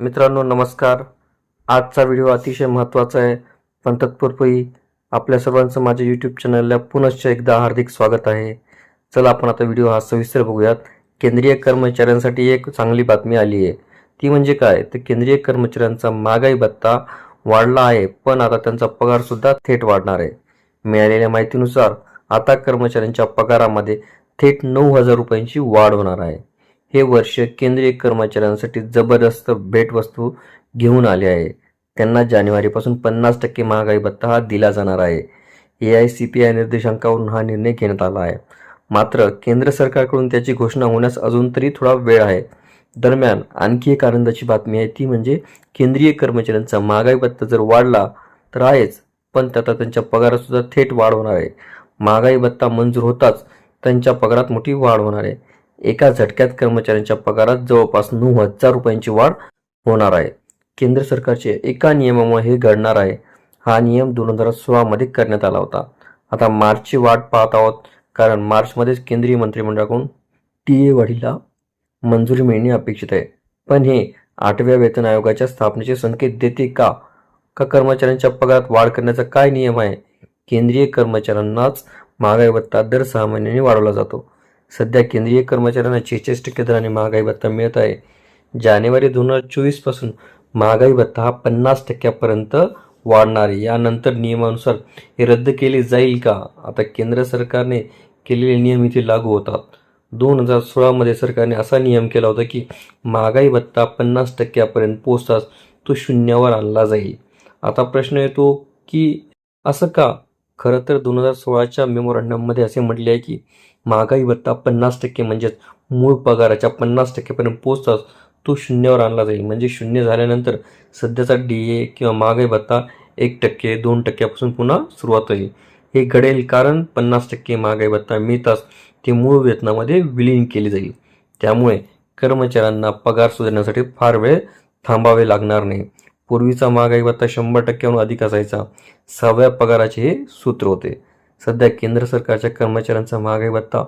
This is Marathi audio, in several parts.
मित्रांनो नमस्कार. आजचा व्हिडिओ अतिशय महत्त्वाचा आहे. पण तत्पूर्वी आपल्या सर्वांचं माझ्या यूट्यूब चॅनलला पुनश्च एकदा हार्दिक स्वागत आहे. चला आपण आता व्हिडिओ हा सविस्तर बघूयात. केंद्रीय कर्मचाऱ्यांसाठी एक चांगली बातमी आली आहे. ती म्हणजे काय? तर केंद्रीय कर्मचाऱ्यांचा महागाई भत्ता वाढला आहे पण आता त्यांचा पगारसुद्धा थेट वाढणार आहे. मिळालेल्या माहितीनुसार आता कर्मचाऱ्यांच्या पगारामध्ये थेट नऊ हजार रुपयांची वाढ होणार आहे. हे वर्ष केंद्रीय कर्मचाऱ्यांसाठी जबरदस्त भेटवस्तू घेऊन आले आहे. त्यांना जानेवारीपासून पन्नास टक्के महागाई भत्ता हा दिला जाणार आहे. A I C P I निर्देशांकावरून हा निर्णय घेण्यात आला आहे. मात्र केंद्र सरकारकडून त्याची घोषणा होण्यास अजून तरी थोडा वेळ आहे. दरम्यान आणखी एक आनंदाची बातमी आहे ती म्हणजे केंद्रीय कर्मचाऱ्यांचा महागाई भत्ता जर वाढला तर आहेच पण त्यात त्यांच्या पगारात सुद्धा थेट वाढ होणार आहे. महागाई भत्ता मंजूर होताच त्यांच्या पगारात मोठी वाढ होणार आहे. एका झटक्यात कर्मचाऱ्यांच्या पगारात जवळपास नऊ हजार रुपयांची वाढ होणार आहे. केंद्र सरकारचे एका नियमामुळे हे घडणार आहे. हा नियम दोन हजार सोळामध्ये करण्यात आला होता. आता मार्चची वाट पाहत आहोत. कारण मार्चमध्येच केंद्रीय मंत्रिमंडळाकडून टी ए वाढीला मंजुरी मिळणे अपेक्षित आहे. पण हे आठव्या वेतन आयोगाच्या स्थापनेचे संकेत देते का? का कर्मचाऱ्यांच्या पगारात वाढ करण्याचा काय नियम आहे? केंद्रीय कर्मचाऱ्यांनाच महागाई भत्ता दर सहा महिन्यांनी वाढवला जातो. सध्या केंद्रीय कर्मचाऱ्यांना छेचाळीस टक्के दराने महागाई भत्ता मिळत आहे. जानेवारी दोन हजार चोवीसपासून महागाई भत्ता हा पन्नास टक्क्यापर्यंत वाढणार आहे. यानंतर नियमानुसार हे रद्द केले जाईल का? आता केंद्र सरकारने केलेले नियम इथे लागू होतात. दोन हजार सोळामध्ये सरकारने असा नियम केला होता की महागाई भत्ता पन्नास टक्क्यापर्यंत पोचताच तो शून्यावर आणला जाईल. आता प्रश्न येतो की असं का? खरं तर दोन हजार सोळाच्या मेमोरंडममध्ये असे म्हटले आहे की महागाई भत्ता पन्नास टक्के म्हणजेच मूळ पगाराच्या पन्नास टक्केपर्यंत पोचताच तो शून्यावर आणला जाईल. म्हणजे शून्य झाल्यानंतर सध्याचा डी ए किंवा महागाई भत्ता एक टक्के दोन टक्क्यापासून पुन्हा सुरुवात होईल. हे घडेल कारण पन्नास टक्के महागाई भत्ता मिळताच ते मूळ वेतनामध्ये विलीन केले जाईल. त्यामुळे कर्मचाऱ्यांना पगार सुधारण्यासाठी फार वेळ थांबावे लागणार नाही. पूर्वीचा महागाई भत्ता शंभर टक्क्याहून अधिक असायचा. सहाव्या पगाराचे हे सूत्र होते. सध्या केंद्र सरकारच्या कर्मचाऱ्यांचा महागाई भत्ता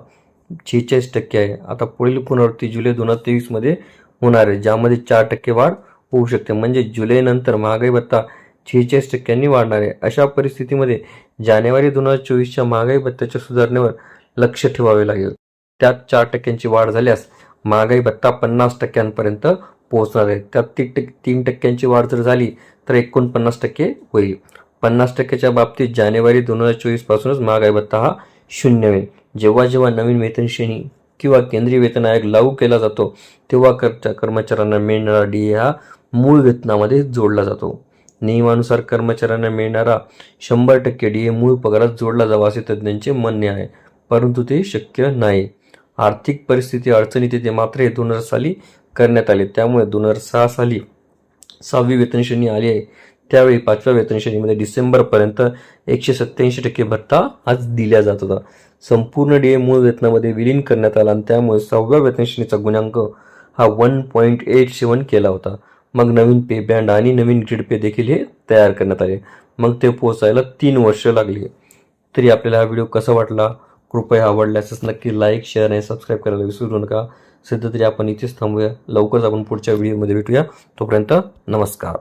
छेचाळीस टक्के आहे. आता पुढील पुनरावृत्ती जुलै दोन हजार तेवीसमध्ये होणार आहे ज्यामध्ये चार टक्के वाढ होऊ शकते. म्हणजे जुलैनंतर महागाई भत्ता शेहेचाळीस टक्क्यांनी वाढणार आहे. अशा परिस्थितीमध्ये जानेवारी दोन हजार चोवीसच्या महागाई भत्त्याच्या सुधारणेवर लक्ष ठेवावे लागेल. त्यात चार टक्क्यांची वाढ झाल्यास महागाई भत्ता पन्नास टक्क्यांपर्यंत पोहोचणार आहे त्यात तीन टक्के तीन टक्क्यांची वाढ जर झाली तर एकोणपन्नास टक्के होईल. पन्नास टक्क्याच्या बाबतीत जानेवारी दोन हजार चोवीसपासूनच महागाई भत्ता हा शून्य होईल. जेव्हा जेव्हा नवीन वेतन श्रेणी किंवा केंद्रीय वेतन आयोग लागू केला जातो तेव्हा कर कर्मचाऱ्यांना मिळणारा डी ए हा मूळ वेतनामध्ये जोडला जातो. नियमानुसार कर्मचाऱ्यांना मिळणारा शंभर टक्के डी ए मूळ पगारात जोडला जावा असे तज्ज्ञांचे म्हणणे आहे परंतु ते शक्य नाही. आर्थिक परिस्थिती अडचणीत येते मात्र हे दोन हजार साली करण्यात आले. त्यामुळे दोन हजार सहा साली सहावी वेतन श्रेणी आली आहे. त्यावेळी पाचव्या वेतन श्रेणीमध्ये डिसेंबरपर्यंत एकशे सत्याऐंशी टक्के भत्ता आज दिला जात होता. संपूर्ण डी ए मूळ वेतनामध्ये विलीन करण्यात आला आणि त्यामुळे सहाव्या वेतन श्रेणीचा गुणांक हा वन पॉईंट एट सेवन केला होता. मग नवीन पे बँड आणि नवीन ग्रीड पे देखील हे तयार करण्यात आले. मग ते पोचायला तीन वर्ष लागली. तरी आपल्याला हा व्हिडिओ कसा वाटला? कृपया आवडल्यासच नक्की लाईक शेअर आणि सबस्क्राईब करायला विसरू नका. सध्या तरी आपण इथेच थांबूया. लवकरच आपण पुढच्या व्हिडिओमध्ये भेटूया. तोपर्यंत नमस्कार.